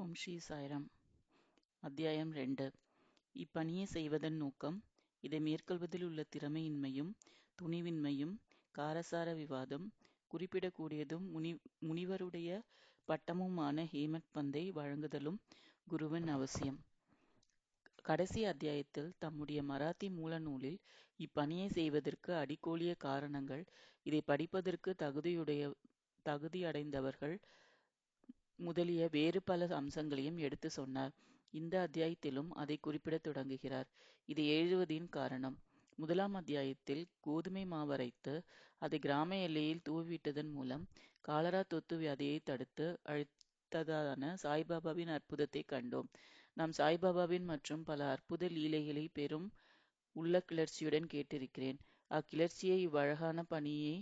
ஓம் ஸ்ரீ சாய்ராம். அத்தியாயம் ரெண்டு. இப்பணியை செய்வதன் நோக்கம் இதை மேற்கொள்வதில் உள்ள திறமையின்மையும் துணிவின்மையும் காரசார விவாதம் குறிப்பிடக்கூடியதும் முனி முனிவருடைய பட்டமுமான ஹேமட் பந்தை வழங்குதலும் குருவின் அவசியம். கடைசி அத்தியாயத்தில் தம்முடைய மராத்தி மூல நூலில் இப்பணியை செய்வதற்கு அடிக்கோலிய காரணங்கள் இதை படிப்பதற்கு தகுதியுடைய தகுதியடைந்தவர்கள் முதலிய வேறு பல அம்சங்களையும் எடுத்து சொன்னார். இந்த அத்தியாயத்திலும் அதை குறிப்பிடத் தொடங்குகிறார். இது எழுதுவதின் காரணம். முதலாம் அத்தியாயத்தில் கோதுமை மாவரைத்து அதை கிராம எல்லையில் தூவிவிட்டதன் மூலம் காலரா தொத்து வியாதியை தடுத்து அழித்ததான சாய்பாபாவின் அற்புதத்தை கண்டோம். நாம் சாய்பாபாவின் மற்றும் பல அற்புத லீலைகளை பெரும் உள்ள கிளர்ச்சியுடன் கேட்டிருக்கிறேன். அக்கிளர்ச்சியை இவ்வழகான பணியை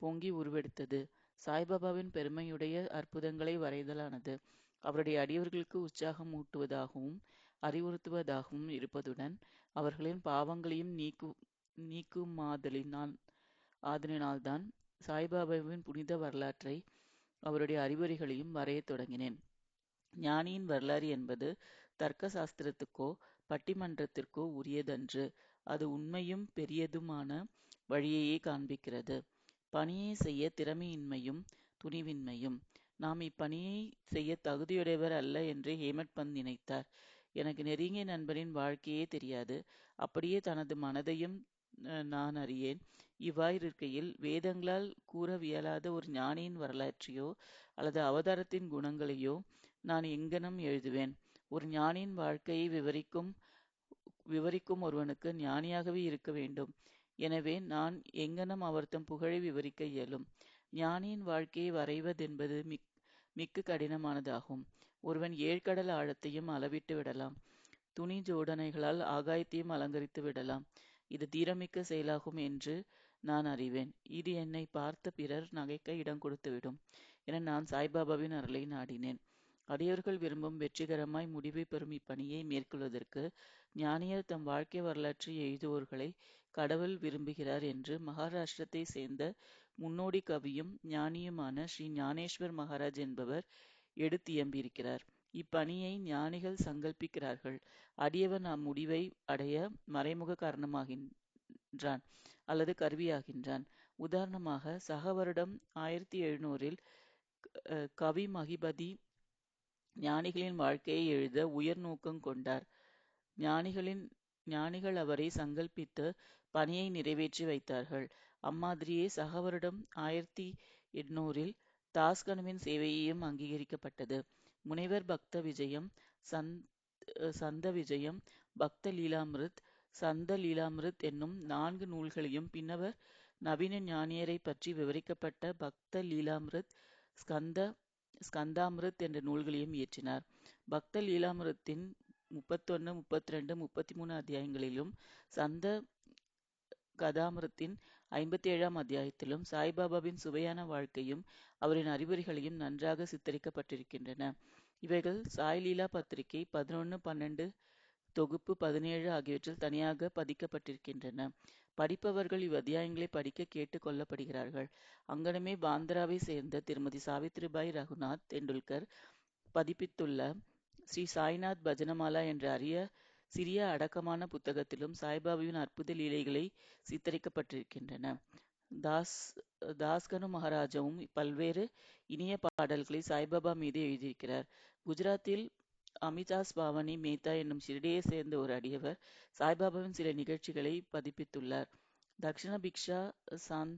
பொங்கி உருவெடுத்தது. சாய்பாபாவின் பெருமையுடைய அற்புதங்களை வரைதலானது. அவருடைய அடியவர்களுக்கு உற்சாகம் ஊட்டுவதாகவும் அறிவுறுத்துவதாகவும் இருப்பதுடன் அவர்களின் பாவங்களையும் நீக்கு நீக்குமாதலினால் ஆதலினால்தான் சாய்பாபாவின் புனித வரலாற்றை அவருடைய அறிவுரைகளையும் வரையத் தொடங்கினேன். ஞானியின் வரலாறு என்பது தர்க்க சாஸ்திரத்துக்கோ பட்டிமன்றத்திற்கோ உரியதன்று. அது உண்மையும் பெரியதுமான வழியையே காண்பிக்கிறது. பணியை செய்ய திறமையின்மையும் துணிவின்மையும். நாம் இப்பணியை செய்ய தகுதியுடையவர் அல்ல என்று ஹேமட்பந்த் நினைத்தார். எனக்கு நெருங்கிய நண்பரின் வாழ்க்கையே தெரியாது. அப்படியே தனது மனதையும் நான் அறியேன். இவ்வாறிருக்கையில் வேதங்களால் கூறவியலாத ஒரு ஞானியின் வரலாற்றையோ அல்லது அவதாரத்தின் குணங்களையோ நான் எங்கனம் எழுதுவேன். ஒரு ஞானியின் வாழ்க்கையை விவரிக்கும் விவரிக்கும் ஒருவனுக்கு ஞானியாகவே இருக்க வேண்டும். எனவே நான் எங்கனம் அவர்தம் புகழை விவரிக்க இயலும். ஞானியின் வாழ்க்கையை வரைவதென்பது மிக் மிக்க கடினமானதாகும். ஒருவன் ஏழ்கடல் ஆழத்தையும் அளவிட்டு விடலாம். துணி ஜோடனைகளால் ஆகாயத்தையும் அலங்கரித்து விடலாம். இது தீரமிக்க செயலாகும் என்று நான் அறிவேன். இது என்னை பார்த்த பிறர் நகைக்க இடம் கொடுத்துவிடும் என நான் சாய்பாபாவின் அருளை நாடினேன். அடியோர்கள் விரும்பும் வெற்றிகரமாய் முடிவை பெறும் இப்பணியை மேற்கொள்வதற்கு ஞானியர் தம் வாழ்க்கை வரலாற்றை எழுதுவோர்களை கடவுள் விரும்புகிறார் என்று மகாராஷ்டிரத்தை சேர்ந்த முன்னோடி கவியும் ஞானியுமான ஸ்ரீ ஞானேஸ்வர் மகாராஜ் என்பவர் எடுத்தியம்பியிருக்கிறார். இப்பணியை ஞானிகள் சங்கல்பிக்கிறார்கள். அடியவன் அம்முடிவை அடைய மறைமுக காரணமாகின்றான் அல்லது கருவியாகின்றான். உதாரணமாக சக வருடம் ஆயிரத்தி எழுநூறில் கவி மகிபதி ஞானிகளின் வாழ்க்கையை எழுத உயர் நோக்கம் கொண்டார். ஞானிகளின் ஞானிகள் அவரை சங்கல்பித்து பணியை நிறைவேற்றி வைத்தார்கள். அம்மாதிரியே சக வருடம் ஆயிரத்தி எண்ணூறில் தாஸ்கனுவின் சேவையையும் அங்கீகரிக்கப்பட்டது. முனைவர் பக்த விஜயம் சந்த் சந்த விஜயம் பக்த லீலாமிருத் சந்த லீலாமிருத் என்னும் நான்கு நூல்களையும் பின்னவர் நவீன ஞானியரை பற்றி விவரிக்கப்பட்ட பக்த லீலாமிருத் ஸ்கந்த ஸ்கந்தாமிருத் என்ற நூல்களையும் இயற்றினார். பக்த லீலாமிருத்தின் முப்பத்தொன்னு முப்பத்தி ரெண்டு முப்பத்தி மூணு அத்தியாயங்களிலும் சந்த கதாமிரத்தின் ஐம்பத்தி ஏழாம் அத்தியாயத்திலும் சாய்பாபாவின் சுவையான வாழ்க்கையும் அவரின் அறிவுரைகளையும் நன்றாக சித்தரிக்கப்பட்டிருக்கின்றன. இவைகள் சாய் லீலா பத்திரிகை பதினொன்று பன்னெண்டு தொகுப்பு பதினேழு ஆகியவற்றில் தனியாக பதிக்கப்பட்டிருக்கின்றன. படிப்பவர்கள் இவ் அத்தியாயங்களை படிக்க கேட்டு கொள்ளப்படுகிறார்கள். அங்கனமே பாந்திராவை சேர்ந்த திருமதி சாவித்ரிபாய் ரகுநாத் தெண்டுல்கர் பதிப்பித்துள்ள ஸ்ரீ சாய்நாத் பஜனமாலா என்ற அரிய சிறிய அடக்கமான புத்தகத்திலும் சாய்பாபாவின் அற்புத லீலைகளை சித்தரிக்கப்பட்டிருக்கின்றன. தாஸ் தாஸ்கனு மகாராஜாவும் பல்வேறு இனிய பாடல்களை சாய்பாபா மீது எழுதியிருக்கிறார். குஜராத்தில் அமிதாஸ் பாவனி மேத்தா என்னும் ஷிரடியை சேர்ந்த ஒரு அடியவர் சாய்பாபாவின் சில நிகழ்ச்சிகளை பதிப்பித்துள்ளார். தக்ஷண பிக்ஷா சாந்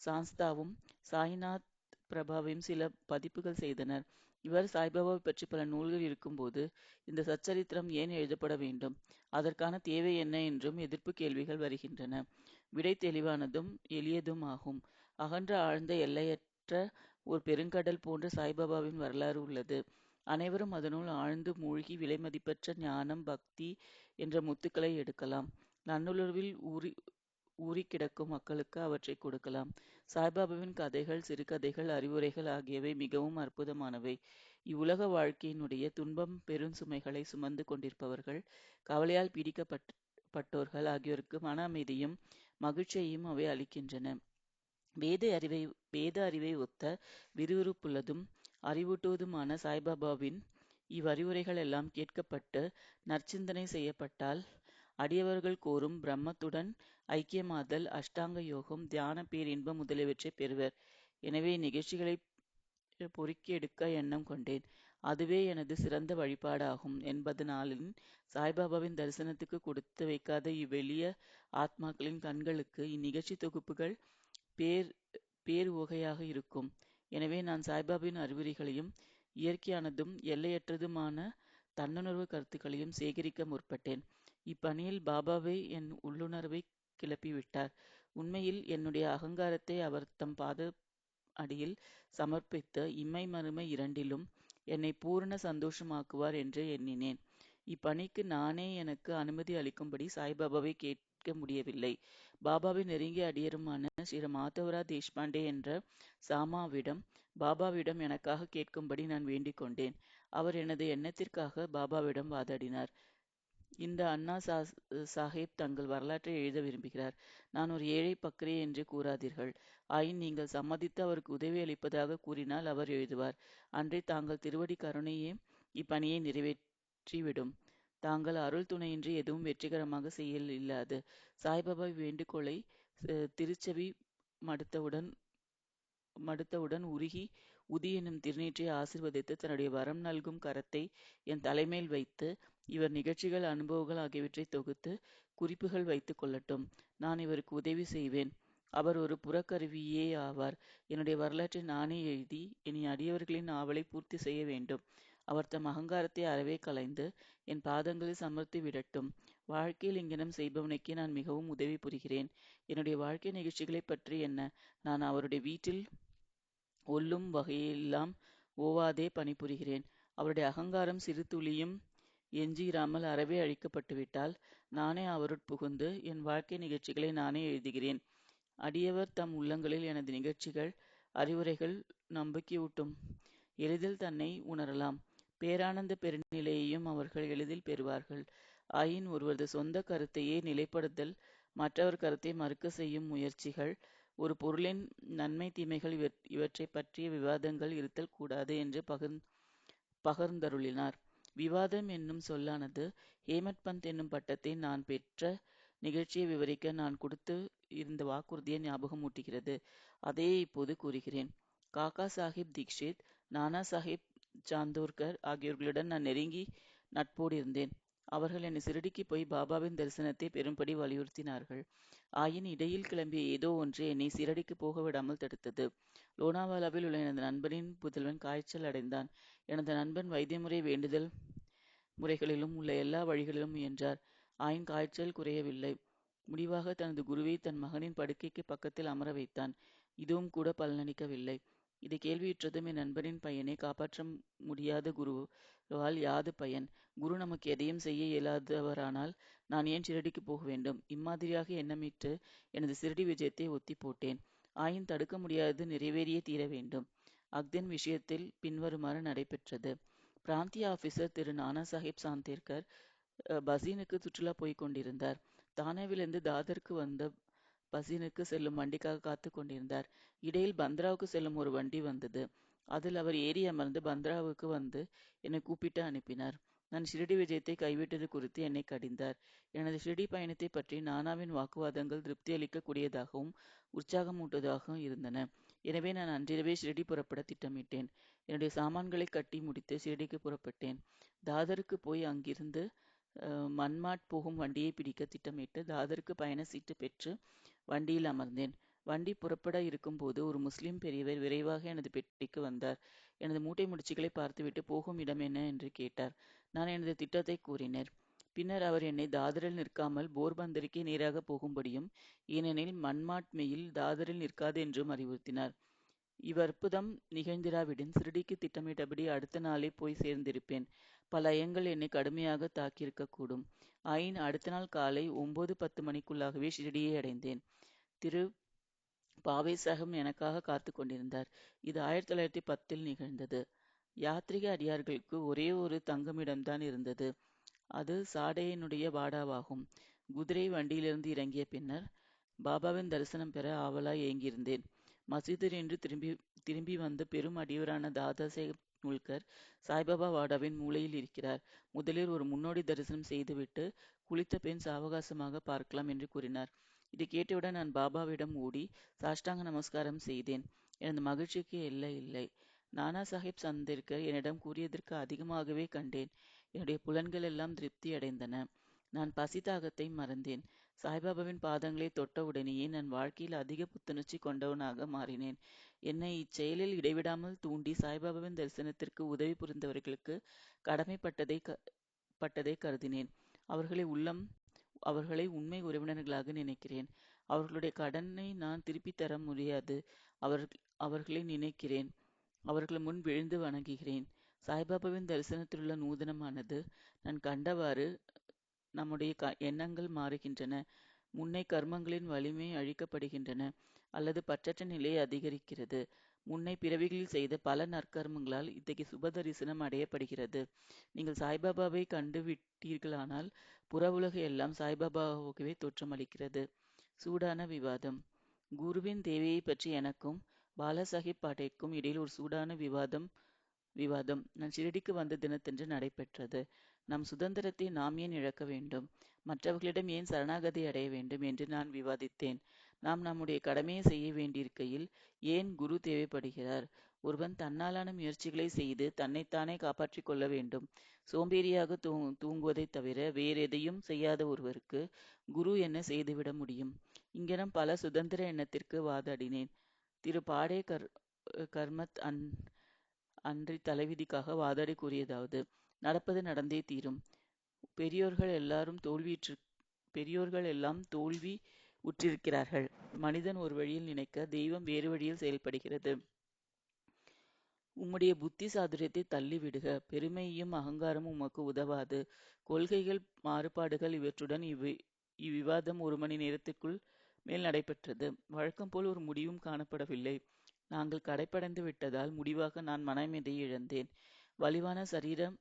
சாஸ்தாவும் சாய்நாத் பிரபாவையும் சில பதிப்புகள் செய்தனர். இவர் சாய்பாபாவை பற்றி பல நூல்கள் இருக்கும்போது இந்த சச்சரித்திரம் ஏன் எழுதப்பட வேண்டும்? அதற்கான தேவை என்ன என்றும் எதிர்ப்பு கேள்விகள் வருகின்றன. விடை தெளிவானதும் எளியதும் ஆகும். அகன்ற ஆழ்ந்த எல்லையற்ற ஒரு பெருங்கடல் போன்ற சாய்பாபாவின் வரலாறு உள்ளது. அனைவரும் அதனுள் ஆழ்ந்து மூழ்கி விலைமதிப்பற்ற ஞானம் பக்தி என்ற முத்துக்களை எடுக்கலாம். நன்னுணர்வில் ஊறி ஊறி கிடக்கும் மக்களுக்கு அவற்றை கொடுக்கலாம். சாய்பாபாவின் கதைகள் சிறுகதைகள் அறிவுரைகள் ஆகியவை மிகவும் அற்புதமானவை. இவ்வுலக வாழ்க்கையினுடைய துன்பம் பெருஞ்சுமைகளை சுமந்து கொண்டிருப்பவர்கள் கவலையால் பீடிக்கப்பட்டோர்கள் ஆகியோருக்கு மன அமைதியும் மகிழ்ச்சியையும் அவை அளிக்கின்றன. வேத அறிவை வேத அறிவை ஒத்த விறுவிறுப்புள்ளதும் அறிவூட்டுவதுமான சாய்பாபாவின் இவ்வறிவுரைகள் எல்லாம் கேட்கப்பட்டு நற்சிந்தனை செய்யப்பட்டால் அடியவர்கள் கூறும் பிரம்மத்துடன் ஐக்கியமாதல் அஷ்டாங்க யோகம் தியான பேரின்பம் முதலியவற்றை பெறுவர். எனவே நிகழ்ச்சிகளை பொறுக்கி எடுக்க எண்ணம் கொண்டேன். அதுவே எனது சிறந்த வழிபாடாகும் என்பதனாலின் சாய்பாபாவின் தரிசனத்துக்கு கொடுத்து வைக்காத இவ்வெளிய ஆத்மாக்களின் கண்களுக்கு இந்நிகழ்ச்சி தொகுப்புகள் பேர் பேர் உவகையாக இருக்கும். எனவே நான் சாய்பாபாவின் அறிவுரைகளையும் இயற்கையானதும் எல்லையற்றதுமான தன்னுணர்வு கருத்துக்களையும் சேகரிக்க முற்பட்டேன். இப்பணியில் பாபாவே என் உள்ளுணர்வை கிளப்பிவிட்டார். உண்மையில் என்னுடைய அகங்காரத்தை அவர் தம் பாத அடியில் சமர்ப்பித்து இம்மை மறுமை இரண்டிலும் என்னை பூரண சந்தோஷமாக்குவார் என்று எண்ணினேன். இப்பணிக்கு நானே எனக்கு அனுமதி அளிக்கும்படி சாய்பாபாவை கேட்க முடியவில்லை. பாபாவின் நெருங்கிய அடியருமான ஸ்ரீ மாதவரா தேஷ்பாண்டே என்ற சாமாவிடம் பாபாவிடம் எனக்காக கேட்கும்படி நான் வேண்டிக் கொண்டேன் அவர் எனது எண்ணத்திற்காக பாபாவிடம் வாதாடினார். இந்த அண்ணா சா சாஹேப் தங்கள் வரலாற்றை எழுத விரும்புகிறார். நான் ஒரு ஏழை பக்ரே என்று கூறாதீர்கள். ஆயின் நீங்கள் சம்மதித்து அவருக்கு உதவி அளிப்பதாக கூறினால் அவர் எழுதுவார். அன்றே தாங்கள் திருவடி கருணையே இப்பணியை நிறைவேற்றிவிடும். தாங்கள் அருள் துணையின்றி எதுவும் வெற்றிகரமாக செய்ய இல்லாது சாய்பாபா வேண்டுகோளை திருச்செவி மடுத்தவுடன் மடுத்தவுடன் உருகி உதி எனும் திருநீற்றை ஆசிர்வதித்து தன்னுடைய வரம் நல்கும் கரத்தை என் தலைமேல் வைத்து இவர் நிகழ்ச்சிகள் அனுபவங்கள் ஆகியவற்றை தொகுத்து குறிப்புகள் வைத்துக் கொள்ளட்டும். நான் இவருக்கு உதவி செய்வேன். அவர் ஒரு புறக்கருவியே ஆவார். என்னுடைய வரலாற்றை நானே எழுதி இனி அடியவர்களின் ஆவலை பூர்த்தி செய்ய வேண்டும். அவர் தம் அகங்காரத்தை அறவே கலைந்து என் பாதங்களில் சமர்த்தி விடட்டும். வாழ்க்கையில் இங்கனம் செய்பவனுக்கே நான் மிகவும் உதவி புரிகிறேன். என்னுடைய வாழ்க்கை நிகழ்ச்சிகளை பற்றி என்ன? நான் அவருடைய வீட்டில் ஒல்லும் வகையெல்லாம் ஓவாதே பணிபுரிகிறேன். அவருடைய அகங்காரம் சிறு துளியும் எஞ்சியிராமல் அறவே அழிக்கப்பட்டுவிட்டால் நானே அவருட்புகுந்து, என் வாழ்க்கை நிகழ்ச்சிகளை நானே எழுதுகிறேன். அடியவர் தம் உள்ளங்களில் எனது நிகழ்ச்சிகள் அறிவுரைகள் நம்பிக்கையூட்டும். எளிதில் தன்னை உணரலாம். பேரானந்த பெருநிலையையும் அவர்கள் எளிதில் பெறுவார்கள். ஆயின் ஒருவரது சொந்த கருத்தையே நிலைப்படுத்தல் மற்றவர் கருத்தை மறுக்க செய்யும் முயற்சிகள் ஒரு பொருளின் நன்மை தீமைகள் இவற்றை பற்றிய விவாதங்கள் இருத்தல் கூடாது என்று பகிர் பகர்ந்தருளினார். விவாதம் என்னும் சொல்லானது ஹேமட் பந்த் என்னும் பட்டத்தை நான் பெற்ற நிகழ்ச்சியை விவரிக்க நான் கொடுத்து இருந்த வாக்குறுதியை ஞாபகமூட்டுகிறது. அதையே இப்போது கூறுகிறேன். காக்கா சாஹிப் தீக்ஷித் நானா சாஹிப் சாந்தோர்கர் ஆகியோர்களுடன் நான் நெருங்கி நட்போடு இருந்தேன். அவர்கள் என்னை சிறுடிக்கு போய் பாபாவின் தரிசனத்தை பெரும்படி வலியுறுத்தினார்கள். ஆயின் இடையில் கிளம்பிய ஏதோ ஒன்று என்னை சிரடிக்கு போக விடாமல் தடுத்தது. லோனாவாலாவில் உள்ள எனது நண்பனின் புதல்வன் காய்ச்சல் அடைந்தான். எனது நண்பன் வைத்தியமுறை வேண்டுதல் முறைகளிலும் உள்ள எல்லா வழிகளிலும் முயன்றார். ஆயின் காய்ச்சல் குறையவில்லை. முடிவாக தனது குருவை தன் மகனின் படுக்கைக்கு பக்கத்தில் அமர வைத்தான். இதுவும் கூட பலனளிக்கவில்லை. இதை கேள்வியுற்றதும் என் நண்பரின் பையனை காப்பாற்ற முடியாத குரு குருவால் யாது பயன்? குரு நமக்கு எதையும் செய்ய இயலாதவரானால் நான் ஏன் சிரடிக்கு போக வேண்டும்? இம்மாதிரியாக எண்ணமிட்டு எனது சிறடி விஜயத்தை ஒத்தி போட்டேன். ஆயின் தடுக்க முடியாதது நிறைவேறியே தீர வேண்டும். அக்தின் விஷயத்தில் பின்வருமாறு நடைபெற்றது. பிராந்திய ஆபீசர் திரு நானா சாஹிப் சாந்தேர்கர் பசீனுக்கு சுற்றுலா போய்க் கொண்டிருந்தார். தானேவிலிருந்து தாதருக்கு வந்த பசீனுக்கு செல்லும் வண்டிக்காக காத்து கொண்டிருந்தார். இடையில் பந்த்ராவுக்கு செல்லும் ஒரு வண்டி வந்தது. அதில் அவர் ஏறி அமர்ந்து பந்த்ராவுக்கு வந்து என்னை கூப்பிட்டு அனுப்பினார். நான் ஷிரடி விஜயத்தை கைவிட்டது குறித்து என்னை கடிந்தார். எனது ஷிரடி பயணத்தை பற்றி நானாவின் வாக்குவாதங்கள் திருப்தி அளிக்கக்கூடியதாகவும் உற்சாகமூட்டுவதாகவும் இருந்தன. எனவே நான் அன்றிரவே ஷிரடி புறப்பட திட்டமிட்டேன். என்னுடைய சாமான்களை கட்டி முடித்து ஷிரடிக்கு புறப்பட்டேன். தாதருக்கு போய் அங்கிருந்து மன்மாட் போகும் வண்டியை பிடிக்க திட்டமிட்டு தாதருக்கு பயண சீட்டு பெற்று வண்டியில் அமர்ந்தேன். வண்டி புறப்பட இருக்கும்போது ஒரு முஸ்லிம் பெரியவர் விரைவாக எனது பெட்டிக்கு வந்தார். எனது மூட்டை முடிச்சுகளை பார்த்துவிட்டு போகும் இடம் என்ன என்று கேட்டார். நான் எனது திட்டத்தை கூறினர் பின்னர் அவர் என்னை தாதரில் நிற்காமல் போர்பந்தருக்கே நேராக போகும்படியும் ஏனெனில் மண்மாட்மையில் தாதரில் நிற்காது என்றும் அறிவுறுத்தினார். இவ்வற்புதம் நிகழ்ந்திராவிடின் சிறுடிக்கு திட்டமிட்டபடி அடுத்த நாளே போய் சேர்ந்திருப்பேன். பல ஐயங்கள் என்னை கடுமையாக தாக்கியிருக்கக்கூடும். ஆயின் அடுத்த நாள் காலை ஒன்பது பத்து மணிக்குள்ளாகவே ஷிரடியை அடைந்தேன். திரு. பாவை சாஹிப் எனக்காக காத்து கொண்டிருந்தார். இது ஆயிரத்தி தொள்ளாயிரத்தி பத்தில் நிகழ்ந்தது. யாத்ரிக அடியார்களுக்கு ஒரே ஒரு தங்குமிடம்தான் இருந்தது. அது சாடையனுடைய வாடாவாகும். குதிரை வண்டியிலிருந்து இறங்கிய பின்னர் பாபாவின் தரிசனம் பெற ஆவலாய் ஏங்கியிருந்தேன். மசூதியினின்று திரும்பி திரும்பி வந்த பெரும் அடியவரான தாதாசாஹேப் முல்கர் சாய்பாபா வாடாவின் மூலையில் இருக்கிறார். முதலில் ஒரு முன்னோடி தரிசனம் செய்துவிட்டு குளித்த பெண் சாவகாசமாக பார்க்கலாம் என்று கூறினார். இதை கேட்டவுடன் நான் பாபாவிடம் ஓடி சாஷ்டாங்க நமஸ்காரம் செய்தேன். எனது மகிழ்ச்சிக்கு எல்லை இல்லை. நானா சாஹிப் சந்திருக்க என்னிடம் கூறியதற்கு அதிகமாகவே கண்டேன். என்னுடைய புலன்கள் எல்லாம் திருப்தி அடைந்தன. நான் பசிதாகத்தை மறந்தேன். சாய்பாபாவின் பாதங்களை தொட்டவுடனேயே நான் வாழ்க்கையில் அதிக புத்துணர்ச்சி கொண்டவனாக மாறினேன். என்னை இச்செயலில் இடைவிடாமல் தூண்டி சாய்பாபாவின் தரிசனத்திற்கு உதவி புரிந்தவர்களுக்கு கடமைப்பட்டதை க பட்டதை கருதினேன். அவர்களை உள்ளம் அவர்களை உண்மை உறவினர்களாக நினைக்கிறேன். அவர்களுடைய கடனை நான் திருப்பித் தர முடியாது. அவர் அவர்களை நினைக்கிறேன். அவர்கள் முன் விழுந்து வணங்குகிறேன். சாய்பாபாவின் தரிசனத்திலுள்ள நூதனமானது நான் கண்டவாறு நம்முடைய க எண்ணங்கள் மாறுகின்றன. முன்னை கர்மங்களின் வலிமை அழிக்கப்படுகின்றன அல்லது பற்றற்ற நிலை அதிகரிக்கிறது. முன்னை பிறவிகளில் செய்த பல நற்கர்மங்களால் இத்தகைய சுப தரிசனம் அடையப்படுகிறது. நீங்கள் சாய்பாபாவை கண்டுவிட்டீர்களானால் விட்டீர்களானால் எல்லாம் சாய்பாபாவாகவே தோற்றமளிக்கிறது. சூடான விவாதம். குருவின் தேவையை பற்றி எனக்கும் பாலாசாஹிப் பாட்டேக்கும் இடையில் ஒரு சூடான விவாதம் விவாதம். நான் ஷிரடிக்கு வந்த தினத்தன்று நடைபெற்றது. நம் சுதந்திரத்தை நாம் ஏன் இழக்க வேண்டும்? மற்றவர்களிடம் ஏன் சரணாகதி அடைய வேண்டும்? என்று நான் விவாதித்தேன். நாம் நம்முடைய கடமையை செய்ய வேண்டியிருக்கையில் ஏன் குரு தேவைப்படுகிறார்? ஒருவன் தன்னாலான முயற்சிகளை செய்து தன்னைத்தானே காப்பாற்றிக் கொள்ள வேண்டும். சோம்பேறியாக தூ தூங்குவதைத் தவிர வேறெதையும் செய்யாத ஒருவருக்கு குரு என்ன செய்துவிட முடியும்? இங்கனம் பல சுதந்திர எண்ணத்திற்கு வாதாடினேன். திரு பாடே கர் கர்மத் அன் அன்றி தலைவிதிக்காக வாதாடி கூறியதாவது நடப்பது நடந்தே தீரும். பெரியோர்கள் எல்லாரும் தோல்வியிற்று பெரியோர்கள் எல்லாம் தோல்வி உற்றிருக்கிறார்கள். மனிதன் ஒரு வழியில் நினைக்க தெய்வம் வேறு வழியில் செயல்படுகிறது. உம்முடைய புத்தி சாதுரியத்தை தள்ளிவிடுக. பெருமையும் அகங்காரமும் உமக்கு உதவாது. கொள்கைகள் மாறுபாடுகள் இவற்றுடன் இவ்வி இவ்விவாதம் ஒரு மணி நேரத்திற்குள் மேல் நடைபெற்றது. வழக்கம் போல் ஒரு முடிவும் காணப்படவில்லை. நாங்கள் கடைப்படைந்து விட்டதால் முடிவாக நான் மனமேதையை இழந்தேன். வலிவான சரீரம்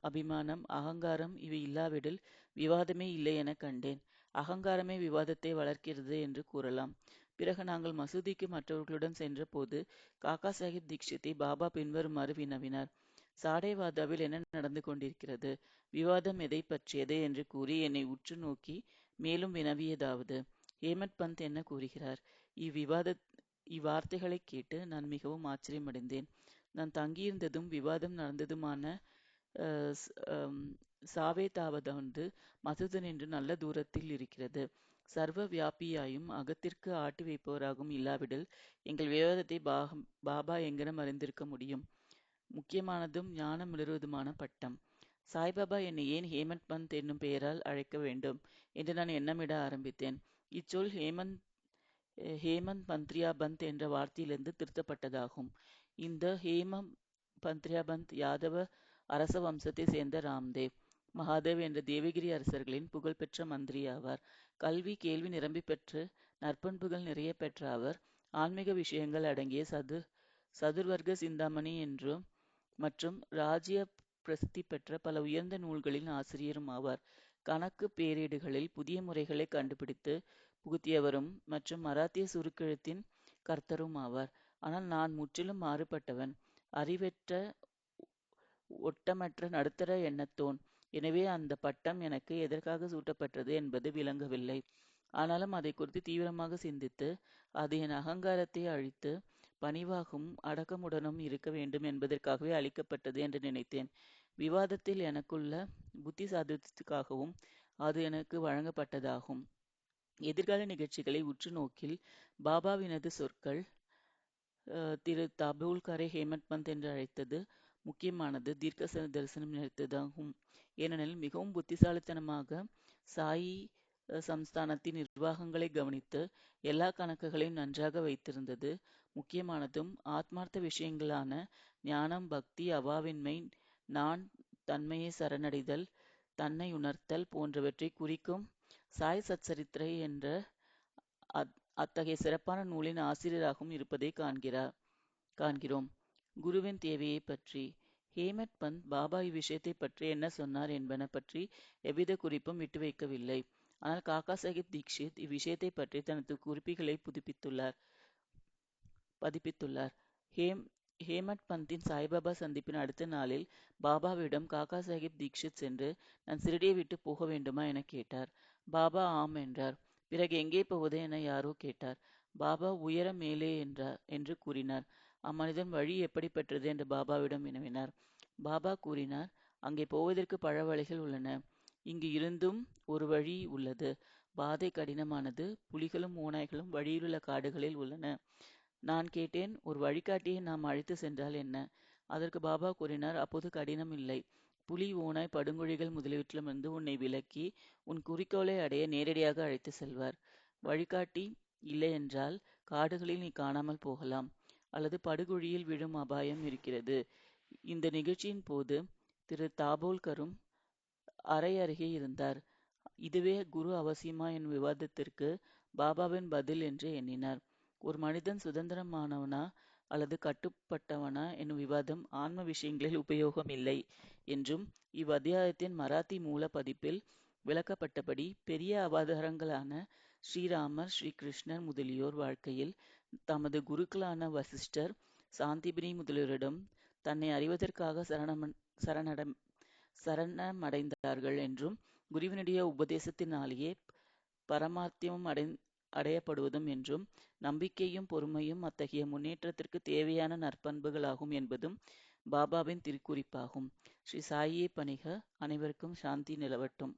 அபிமானம் அகங்காரம் இவை இல்லாவிடில் விவாதமே இல்லை என கண்டேன். அகங்காரமே விவாதத்தை வளர்க்கிறது என்று கூறலாம். பிறகு நாங்கள் மசூதிக்கு மற்றவர்களுடன் சென்றபோது காக்கா சாஹிப் தீக்ஷித்தை பாபா பின்வருமாறு வினவினார். சாடைவாதாவில் என்ன நடந்து கொண்டிருக்கிறது? விவாதம் எதை பற்றியது என்று கூறி என்னை உற்று நோக்கி மேலும் வினவியதாவது. ஹேமத் பந்த் என்ன கூறுகிறார்? இவ்விவாத இவ்வார்த்தைகளை கேட்டு நான் மிகவும் ஆச்சரியமடைந்தேன். நான் தங்கியிருந்ததும் விவாதம் நடந்ததுமான சாவேதாவதொன்று மசூது என்று நல்ல தூரத்தில் இருக்கிறது. சர்வ வியாபியாயும் அகத்திற்கு ஆட்டி வைப்பவராகவும் இல்லாவிடில் எங்கள் விவாதத்தை பாபா எங்கனம் அறிந்திருக்க முடியும். முக்கியமானதும் ஞானம் முழுவதுமான பட்டம். சாய்பாபா என்னை ஏன் ஹேமந்த் பந்த் என்னும் பெயரால் அழைக்க வேண்டும் என்று நான் எண்ணமிட ஆரம்பித்தேன். இச்சொல் ஹேமந்த் ஹேமந்த் பந்த்ரியா பந்த் என்ற வார்த்தையிலிருந்து திருத்தப்பட்டதாகும். இந்த ஹேம பந்த்ரியா பந்த் யாதவ அரச வம்சத்தை சேர்ந்த ராம்தேவ். மகாதேவ் என்ற தேவகிரி அரசர்களின் புகழ்பெற்ற மந்திரி ஆவார். கல்வி கேள்வி நிரம்பி பெற்று நற்பண்புகள் நிறைய பெற்ற அவர் ஆன்மீக விஷயங்கள் அடங்கிய சது சதுர்வர்க்க சிந்தாமணி என்றும் மற்றும் ராஜ்ய பிரசித்தி பெற்ற பல உயர்ந்த நூல்களின் ஆசிரியரும் ஆவார். கணக்கு பேரீடுகளில் புதிய முறைகளை கண்டுபிடித்து புகுத்தியவரும் மற்றும் மராத்திய சுருக்கெழுத்தின் கர்த்தரும் ஆவார். ஆனால் நான் முற்றிலும் மாறுபட்டவன். அறிவற்ற ஒட்டமற்ற நடுத்தர எண்ணத்தோன். எனவே அந்த பட்டம் எனக்கு எதற்காக சூட்டப்பட்டது என்பது விளங்கவில்லை. ஆனாலும் அதை குறித்து தீவிரமாக சிந்தித்து அது என் அகங்காரத்தை அழித்து பணிவாகவும் அடக்கமுடனும் இருக்க வேண்டும் என்பதற்காகவே அளிக்கப்பட்டது என்று நினைத்தேன். விவாதத்தில் எனக்குள்ள புத்தி சாதுரியத்துக்காகவும் அது எனக்கு வழங்கப்பட்டதாகும். எதிர்கால நிகழ்ச்சிகளை உற்று நோக்கில் பாபாவினது சொற்கள் திரு தபூல்கரை ஹேமந்த் பந்த் என்று அழைத்தது முக்கியமானது தீர்க்க தரிசனம் நினைத்ததாகும் ஏனெனில் மிகவும் புத்திசாலித்தனமாக சாயி சம்ஸ்தானத்தின் நிர்வாகங்களை கவனித்து எல்லா கணக்குகளையும் நன்றாக வைத்திருந்தது. முக்கியமானதும் ஆத்மார்த்த விஷயங்களான ஞானம் பக்தி அவாவின்மை நான் தன்மையை சரணடைதல் தன்னை உணர்த்தல் போன்றவற்றை குறிக்கும் சாய் சச்சரித்திரை என்ற அத்தகைய சிறப்பான நூலின் ஆசிரியராகவும் இருப்பதை காண்கிறார் காண்கிறோம். குருவின் தேவையை பற்றி ஹேமத் பந்த் பாபா இவ்விஷயத்தை பற்றி என்ன சொன்னார் என்பன பற்றி எவ்வித குறிப்பும் விட்டு வைக்கவில்லை ஆனால் காக்கா சாஹிப் தீக்ஷித் இவ்விஷயத்தை பற்றி தனது குறிப்புகளை புதுப்பித்துள்ளார் பதிப்பித்துள்ளார். ஹேம் ஹேமட் பந்தின் சாய்பாபா சந்திப்பின் அடுத்த நாளில் பாபாவிடம் காக்கா சாஹிப் தீக்ஷித் சென்று நான் சிரடியை விட்டு போக வேண்டுமா என கேட்டார். பாபா ஆம் என்றார். பிறகு எங்கே போவது என யாரோ கேட்டார். பாபா உயர மேலே என்றார் என்று கூறினார். அம்மனிதன் வழி எப்படி பெற்றது என்று பாபாவிடம் வினவினார். பாபா கூறினார் அங்கே போவதற்கு பல வழிகள் உள்ளன. இங்கு இருந்தும் ஒரு வழி உள்ளது. பாதை கடினமானது. புலிகளும் ஓநாய்களும் வழியிலுள்ள காடுகளில் உள்ளன. நான் கேட்டேன் ஒரு வழிகாட்டியை நாம் அழைத்து சென்றால் என்ன? அதற்கு பாபா கூறினார் அப்போது கடினம் இல்லை. புலி ஓநாய் படுங்குழிகள் முதலியவற்றிலிருந்து உன்னை விலக்கி உன் குறிக்கோளை அடைய நேரடியாக அழைத்து செல்வார். வழிகாட்டி இல்லை என்றால் காடுகளில் நீ காணாமல் போகலாம். அல்லது படுகுழியில் விழும் அபாயம் இருக்கிறது. இந்த நிகழ்ச்சியின் போது திரு தாபோல்கரும் அறை அருகே இருந்தார். இதுவே குரு அவசியமா என் விவாதத்திற்கு பாபாவின் பதில் என்று எண்ணினார். ஒரு மனிதன் சுதந்திரமானவனா அல்லது கட்டுப்பட்டவனா எனும் விவாதம் ஆன்ம விஷயங்களில் உபயோகம் இல்லை என்றும் இவ்வத்தியாயத்தின் மராத்தி மூல பதிப்பில் விளக்கப்பட்டபடி பெரிய அவதாரங்களான ஸ்ரீராமர் ஸ்ரீகிருஷ்ணர் முதலியோர் வாழ்க்கையில் தமது குருக்களான வசிஷ்டர் சாந்திபினி முதலியோரிடம் தன்னை அறிவதற்காக சரணடம் சரணமடைந்தார்கள் என்றும் குருவினுடைய உபதேசத்தினாலேயே பரமார்த்தியம் அடை அடையப்படுவதும் என்றும் நம்பிக்கையும் பொறுமையும் அத்தகைய முன்னேற்றத்திற்கு தேவையான நற்பண்புகளாகும் என்பதும் பாபாவின் திருக்குறிப்பாகும். ஸ்ரீ சாயியை பணிக அனைவருக்கும் சாந்தி நிலவட்டும்.